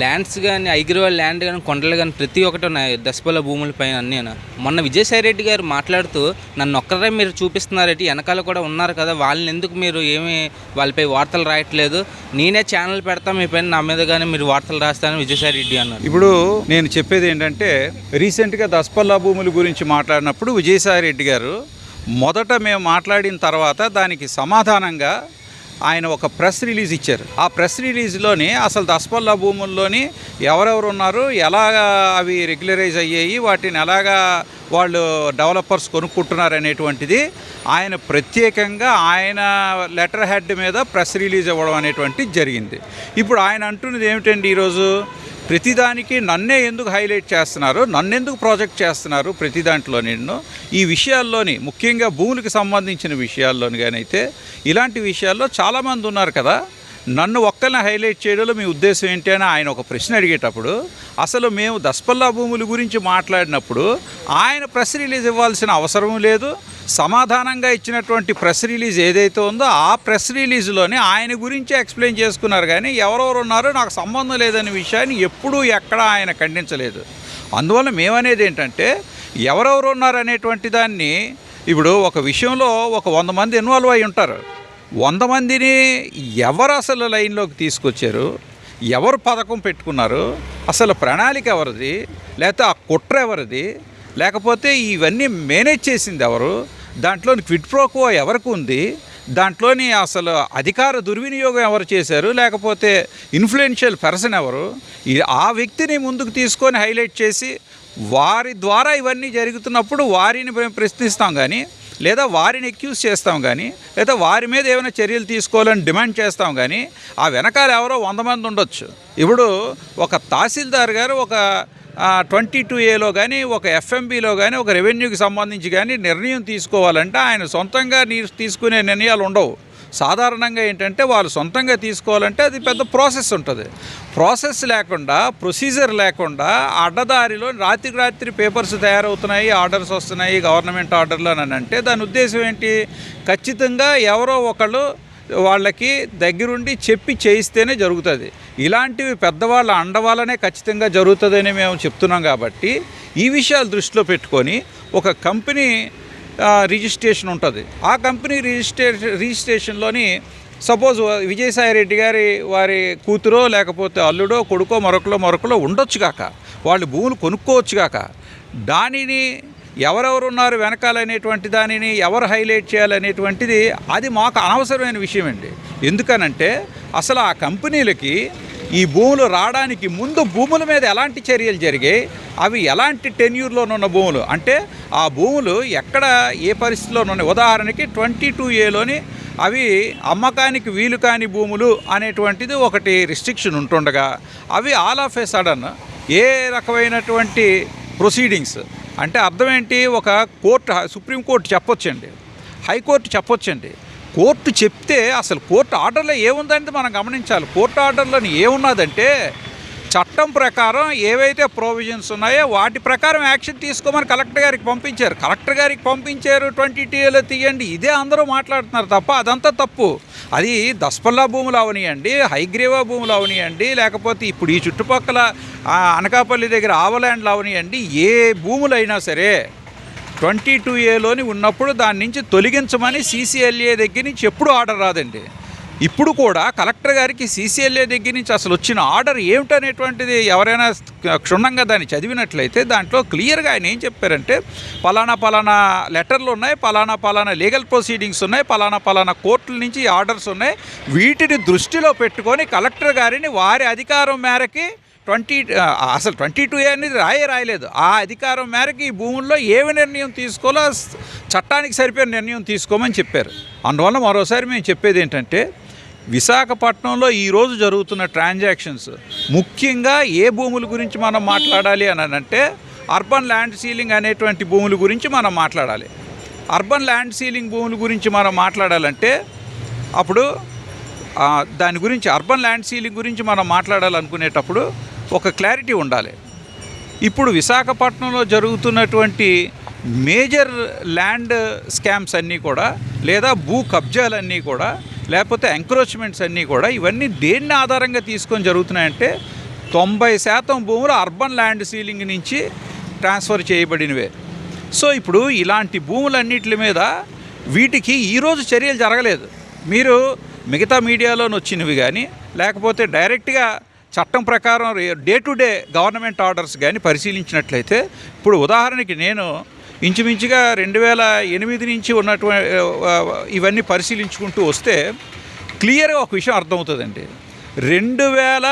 Lands కానీ ఐగిరివాల్ land కానీ కొండలు కానీ ప్రతి ఒక్కటి ఉన్నాయి. దశపల్ల భూములపైన అన్నీ మొన్న విజయసాయి రెడ్డి గారు మాట్లాడుతూ నన్ను ఒక్కరే మీరు చూపిస్తున్నారేంటి? వెనకాల కూడా ఉన్నారు కదా. వాళ్ళని ఎందుకు మీరు ఏమి వాళ్ళపై వార్తలు రాయట్లేదు? నేనే ఛానల్ పెడతా మీ పైన నా మీద కానీ మీరు వార్తలు రాస్తానని విజయసాయి రెడ్డి అన్నారు. ఇప్పుడు నేను చెప్పేది ఏంటంటే రీసెంట్గా దశపల్ల భూముల గురించి మాట్లాడినప్పుడు విజయసాయి రెడ్డి గారు మొదట మేము మాట్లాడిన తర్వాత దానికి సమాధానంగా ఆయన ఒక ప్రెస్ రిలీజ్ ఇచ్చారు. ఆ ప్రెస్ రిలీజ్లోని అసలు దసపల్లా భూముల్లోని ఎవరెవరు ఉన్నారు ఎలాగా అవి రెగ్యులరైజ్ అయ్యాయి వాటిని ఎలాగా వాళ్ళు డెవలపర్స్ కొనుక్కుంటున్నారు అనేటువంటిది ఆయన ప్రత్యేకంగా ఆయన లెటర్ హెడ్ మీద ప్రెస్ రిలీజ్ ఇవ్వడం అనేటువంటిది జరిగింది. ఇప్పుడు ఆయన అంటున్నది ఏమిటండి ఈరోజు? ప్రతిదానికి నన్నే ఎందుకు హైలైట్ చేస్తున్నారు నన్నెందుకు ప్రాజెక్ట్ చేస్తున్నారు ప్రతి దాంట్లో నిన్ను. ఈ విషయాల్లోని ముఖ్యంగా భూములకు సంబంధించిన విషయాల్లోని కానీ అయితే ఇలాంటి విషయాల్లో చాలామంది ఉన్నారు కదా. నన్ను ఒక్కరిని హైలైట్ చేయడంలో మీ ఉద్దేశం ఏంటి అని ఆయన ఒక ప్రశ్న అడిగేటప్పుడు అసలు మేము దస్పల్లా భూముల గురించి మాట్లాడినప్పుడు ఆయన ప్రెస్ రిలీజ్ ఇవ్వాల్సిన అవసరం లేదు సమాధానంగా ఇచ్చినటువంటి ప్రెస్ రిలీజ్ ఏదైతే ఉందో ఆ ప్రెస్ రిలీజ్లోనే ఆయన గురించి ఎక్స్ప్లెయిన్ చేసుకున్నారు. కానీ ఎవరెవరు ఉన్నారో నాకు సంబంధం లేదనే విషయాన్ని ఎప్పుడూ ఎక్కడా ఆయన ఖండించలేదు. అందువల్ల మేమనేది ఏంటంటే ఎవరెవరు ఉన్నారు అనేటువంటి దాన్ని ఇప్పుడు ఒక విషయంలో ఒక వంద మంది ఇన్వాల్వ్ అయి ఉంటారు. వంద మందిని ఎవరు అసలు లైన్లోకి తీసుకొచ్చారు? ఎవరు పథకం పెట్టుకున్నారు? అసలు ప్రణాళిక ఎవరిది? లేకపోతే ఆ కుట్ర ఎవరిది? లేకపోతే ఇవన్నీ మేనేజ్ చేసింది ఎవరు? దాంట్లోని క్విడ్ ప్రోకో ఎవరికి ఉంది? దాంట్లోని అసలు అధికార దుర్వినియోగం ఎవరు చేశారు? లేకపోతే ఇన్ఫ్లుయెన్షియల్ పర్సన్ ఎవరు? ఈ- ఆ వ్యక్తిని ముందుకు తీసుకొని హైలైట్ చేసి వారి ద్వారా ఇవన్నీ జరుగుతున్నప్పుడు వారిని మేము ప్రశ్నిస్తాం కానీ లేదా వారిని ఎక్యూజ్ చేస్తాం కానీ లేదా వారి మీద ఏమైనా చర్యలు తీసుకోవాలని డిమాండ్ చేస్తాం కానీ ఆ వెనకాల ఎవరో వంద మంది ఉండొచ్చు. ఇప్పుడు ఒక తహసీల్దార్ గారు ఒక ట్వంటీ టూ ఏలో కానీ ఒక ఎఫ్ఎంబిలో కానీ ఒక రెవెన్యూకి సంబంధించి కానీ నిర్ణయం తీసుకోవాలంటే ఆయన సొంతంగా నీ తీసుకునే నిర్ణయాలు ఉండవు. సాధారణంగా ఏంటంటే వాళ్ళు సొంతంగా తీసుకోవాలంటే అది పెద్ద ప్రాసెస్ ఉంటుంది. ప్రాసెస్ లేకుండా ప్రొసీజర్ లేకుండా అడ్డదారిలో రాత్రికి రాత్రి పేపర్స్ తయారవుతున్నాయి ఆర్డర్స్ వస్తున్నాయి గవర్నమెంట్ ఆర్డర్లు అని అంటే దాని ఉద్దేశం ఏంటి? ఖచ్చితంగా ఎవరో ఒకళ్ళు వాళ్ళకి దగ్గరుండి చెప్పి చేయిస్తేనే జరుగుతుంది. ఇలాంటివి పెద్దవాళ్ళ అండవాళ్ళనే ఖచ్చితంగా జరుగుతుందని మేము చెప్తున్నాం కాబట్టి ఈ విషయాలు దృష్టిలో పెట్టుకొని ఒక కంపెనీ రిజిస్ట్రేషన్ ఉంటుంది. ఆ కంపెనీ రిజిస్ట్రేషన్ రిజిస్ట్రేషన్లోని సపోజ్ విజయసాయి రెడ్డి గారి వారి కూతురో లేకపోతే అల్లుడో కొడుకో మరొకలో మరొకలో ఉండొచ్చు కాక. వాళ్ళు భూములు కొనుక్కోవచ్చు కాక. దానిని ఎవరెవరు ఉన్నారు వెనకాలనేటువంటి దానిని ఎవరు హైలైట్ చేయాలనేటువంటిది అది మాకు అనవసరమైన విషయం అండి ఎందుకనంటే అసలు ఆ కంపెనీలకి ఈ భూములు రావడానికి ముందు భూముల మీద ఎలాంటి చర్యలు జరిగాయి? అవి ఎలాంటి టెన్యూర్లోనున్న భూములు? అంటే ఆ భూములు ఎక్కడ ఏ పరిస్థితిలో ఉన్నాయి ఉదాహరణకి ట్వంటీ టూ ఏలోని అవి అమ్మకానికి వీలు కాని భూములు అనేటువంటిది ఒకటి రిస్ట్రిక్షన్ ఉంటుండగా అవి ఆల్ ఆఫ్ ఏ సడన్ ఏ రకమైనటువంటి ప్రొసీడింగ్స్ అంటే అర్థం ఏంటి? ఒక కోర్టు సుప్రీంకోర్టు చెప్పొచ్చండి. హైకోర్టు చెప్పొచ్చండి. కోర్టు చెప్తే అసలు కోర్టు ఆర్డర్లో ఏముందంటే మనం గమనించాలి. కోర్టు ఆర్డర్లో ఏమున్నదంటే చట్టం ప్రకారం ఏవైతే ప్రొవిజన్స్ ఉన్నాయో వాటి ప్రకారం యాక్షన్ తీసుకోమని కలెక్టర్ గారికి పంపించారు. కలెక్టర్ గారికి పంపించారు ట్వంటీ టీఏలో తీయండి. ఇదే అందరూ మాట్లాడుతున్నారు తప్ప అదంతా తప్పు. అది దస్పల్లా భూములు అవనియండి హైగ్రీవా భూములు అవనియండి లేకపోతే ఇప్పుడు ఈ చుట్టుపక్కల అనకాపల్లి దగ్గర ఆవలాండ్లు అవనియండి. ఏ భూములైనా సరే ట్వంటీ టూ ఏలోని ఉన్నప్పుడు దాని నుంచి తొలగించమని సీసీఎల్ఏ దగ్గర నుంచి ఎప్పుడు ఆర్డర్ రాదండి. ఇప్పుడు కూడా కలెక్టర్ గారికి సీసీఎల్ఏ దగ్గర నుంచి అసలు వచ్చిన ఆర్డర్ ఏమిటనేటువంటిది ఎవరైనా క్షుణ్ణంగా దాన్ని చదివినట్లయితే దాంట్లో క్లియర్గా ఆయన ఏం చెప్పారంటే పలానా పలానా లెటర్లు ఉన్నాయి పలానా పలానా లీగల్ ప్రొసీడింగ్స్ ఉన్నాయి పలానా పలానా కోర్టుల నుంచి ఆర్డర్స్ ఉన్నాయి. వీటిని దృష్టిలో పెట్టుకొని కలెక్టర్ గారిని వారి అధికారం మేరకి ట్వంటీ అసలు ట్వంటీ టూ ఏ అనేది రాయే రాయలేదు. ఆ అధికారం మేరకు ఈ భూముల్లో ఏమి నిర్ణయం తీసుకోవాలో చట్టానికి సరిపోయిన నిర్ణయం తీసుకోమని చెప్పారు. అందువల్ల మరోసారి మేము చెప్పేది ఏంటంటే విశాఖపట్నంలో ఈరోజు జరుగుతున్న ట్రాన్సాక్షన్స్. ముఖ్యంగా ఏ భూముల గురించి మనం మాట్లాడాలి అని అంటే అర్బన్ ల్యాండ్ సీలింగ్ అనేటువంటి భూముల గురించి మనం మాట్లాడాలి. అర్బన్ ల్యాండ్ సీలింగ్ భూముల గురించి మనం మాట్లాడాలంటే అప్పుడు దాని గురించి అర్బన్ ల్యాండ్ సీలింగ్ గురించి మనం మాట్లాడాలనుకునేటప్పుడు ఒక క్లారిటీ ఉండాలి. ఇప్పుడు విశాఖపట్నంలో జరుగుతున్నటువంటి మేజర్ ల్యాండ్ స్కామ్స్ అన్నీ కూడా లేదా భూ కబ్జాలన్నీ కూడా లేకపోతే ఎంక్రోచ్మెంట్స్ అన్నీ కూడా ఇవన్నీ దేన్ని ఆధారంగా తీసుకొని జరుగుతున్నాయంటే తొంభై శాతం భూములు అర్బన్ ల్యాండ్ సీలింగ్ నుంచి ట్రాన్స్ఫర్ చేయబడినవే. సో ఇప్పుడు ఇలాంటి భూములన్నిటి మీద వీటికి ఈరోజు చర్యలు జరగలేదు. మీరు మిగతా మీడియాలోని వచ్చినవి కానీ లేకపోతే డైరెక్ట్గా చట్టం ప్రకారం day to day government orders కానీ పరిశీలించినట్లయితే ఇప్పుడు ఉదాహరణకి నేను ఇంచుమించుగా రెండు వేల ఎనిమిది నుంచి ఉన్నటువంటి ఇవన్నీ పరిశీలించుకుంటూ వస్తే క్లియర్గా ఒక విషయం అర్థమవుతుందండి. రెండు వేల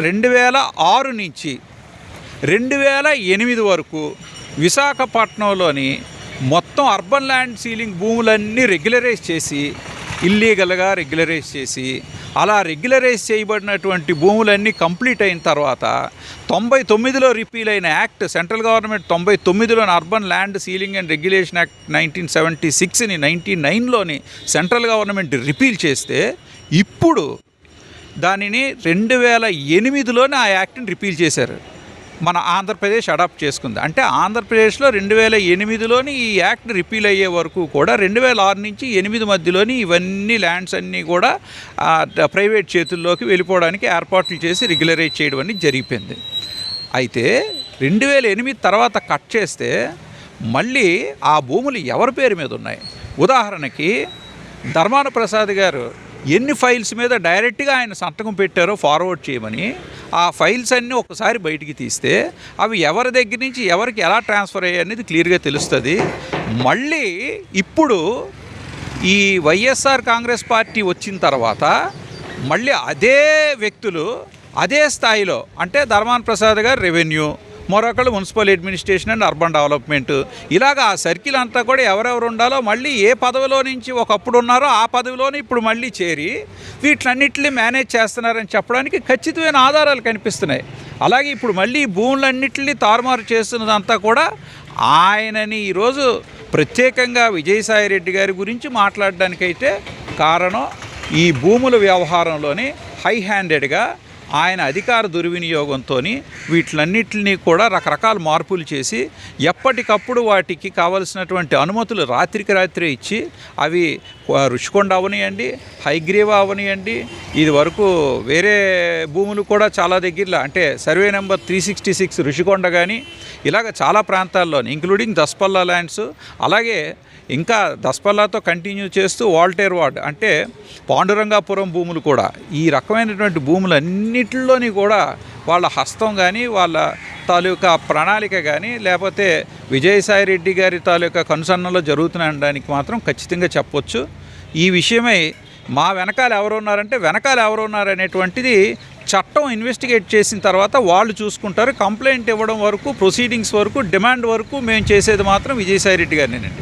రెండు వేల ఆరు నుంచి రెండు వేల ఎనిమిది వరకు విశాఖపట్నంలోని మొత్తం అర్బన్ ల్యాండ్ సీలింగ్ భూములన్నీ రెగ్యులరైజ్ చేసి ఇల్లీగల్గా రెగ్యులరైజ్ చేసి అలా రెగ్యులరైజ్ చేయబడినటువంటి భూములన్నీ కంప్లీట్ అయిన తర్వాత తొంభై తొమ్మిదిలో రిపీల్ అయిన యాక్ట్ సెంట్రల్ గవర్నమెంట్ తొంభై తొమ్మిదిలోని urban land ceiling and regulation act nineteen seventy సిక్స్ని nineteen నైన్లోని సెంట్రల్ గవర్నమెంట్ రిపీల్ చేస్తే ఇప్పుడు దానిని రెండు వేల ఎనిమిదిలోనే ఆ యాక్ట్ని రిపీల్ చేశారు. మన ఆంధ్రప్రదేశ్ అడాప్ట్ చేసుకుంది. అంటే ఆంధ్రప్రదేశ్లో రెండు వేల ఎనిమిదిలోని ఈ యాక్ట్ రిపీల్ అయ్యే వరకు కూడా రెండు వేల ఆరు నుంచి ఎనిమిది మధ్యలోని ఇవన్నీ ల్యాండ్స్ అన్నీ కూడా ప్రైవేట్ చేతుల్లోకి వెళ్ళిపోవడానికి ఏర్పాట్లు చేసి రెగ్యులరైజ్ చేయడం అనేది జరిగిపోయింది. అయితే రెండు వేల ఎనిమిది తర్వాత కట్ చేస్తే మళ్ళీ ఆ భూములు ఎవరి పేరు మీద ఉన్నాయి? ఉదాహరణకి ధర్మాన ప్రసాద్ గారు ఎన్ని ఫైల్స్ మీద డైరెక్ట్గా ఆయన సంతకం పెట్టారో ఫార్వర్డ్ చేయమని ఆ ఫైల్స్ అన్నీ ఒకసారి బయటికి తీస్తే అవి ఎవరి దగ్గర నుంచి ఎవరికి ఎలా ట్రాన్స్ఫర్ అయ్యాయి అనేది క్లియర్గా తెలుస్తుంది. మళ్ళీ ఇప్పుడు ఈ వైఎస్ఆర్ కాంగ్రెస్ పార్టీ వచ్చిన తర్వాత మళ్ళీ అదే వ్యక్తులు అదే స్థాయిలో అంటే ధర్మాన్ ప్రసాద్ గారు revenue మరొకళ్ళు municipal administration and urban development. ఇలాగ ఆ సర్కిల్ అంతా కూడా ఎవరెవరు ఉండాలో మళ్ళీ ఏ పదవిలో నుంచి ఒకప్పుడు ఉన్నారో ఆ పదవిలోనే ఇప్పుడు మళ్ళీ చేరి వీటిలన్నింటినీ మేనేజ్ చేస్తున్నారని చెప్పడానికి ఖచ్చితమైన ఆధారాలు కనిపిస్తున్నాయి. అలాగే ఇప్పుడు మళ్ళీ భూములన్నింటినీ తారుమారు చేస్తున్నదంతా కూడా ఆయనని ఈరోజు ప్రత్యేకంగా విజయసాయి రెడ్డి గారి గురించి మాట్లాడడానికైతే కారణం ఈ భూముల వ్యవహారంలోని హై హ్యాండెడ్గా ఆయన అధికార దుర్వినియోగంతో వీటిలన్నింటినీ కూడా రకరకాల మార్పులు చేసి ఎప్పటికప్పుడు వాటికి కావలసినటువంటి అనుమతులు రాత్రికి రాత్రే ఇచ్చి అవి రుషికొండ అవనియండి హైగ్రీవ అవనియండి ఇది వరకు వేరే భూములు కూడా చాలా దగ్గరలో అంటే survey number three sixty six Rushikonda కానీ ఇలాగ చాలా ప్రాంతాల్లోని ఇంక్లూడింగ్ దస్పల్లా ల్యాండ్స్ అలాగే ఇంకా దస్పల్లాతో కంటిన్యూ చేస్తూ వాల్టేర్ వార్డ్ అంటే పాండురంగాపురం భూములు కూడా ఈ రకమైనటువంటి భూములన్నీ అన్నిటిలోని కూడా వాళ్ళ హస్తం కానీ వాళ్ళ తాలూకా ప్రణాళిక కానీ లేకపోతే విజయసాయి రెడ్డి గారి తాలూకా కనుసన్నలో జరుగుతున్నాయడానికి మాత్రం ఖచ్చితంగా చెప్పొచ్చు. ఈ విషయమై మా వెనకాల ఎవరు ఉన్నారంటే వెనకాల ఎవరు ఉన్నారనేటువంటిది చట్టం ఇన్వెస్టిగేట్ చేసిన తర్వాత వాళ్ళు చూసుకుంటారు. కంప్లైంట్ ఇవ్వడం వరకు ప్రొసీడింగ్స్ వరకు డిమాండ్ వరకు మేము చేసేది మాత్రం విజయసాయి రెడ్డి గారినేనండి.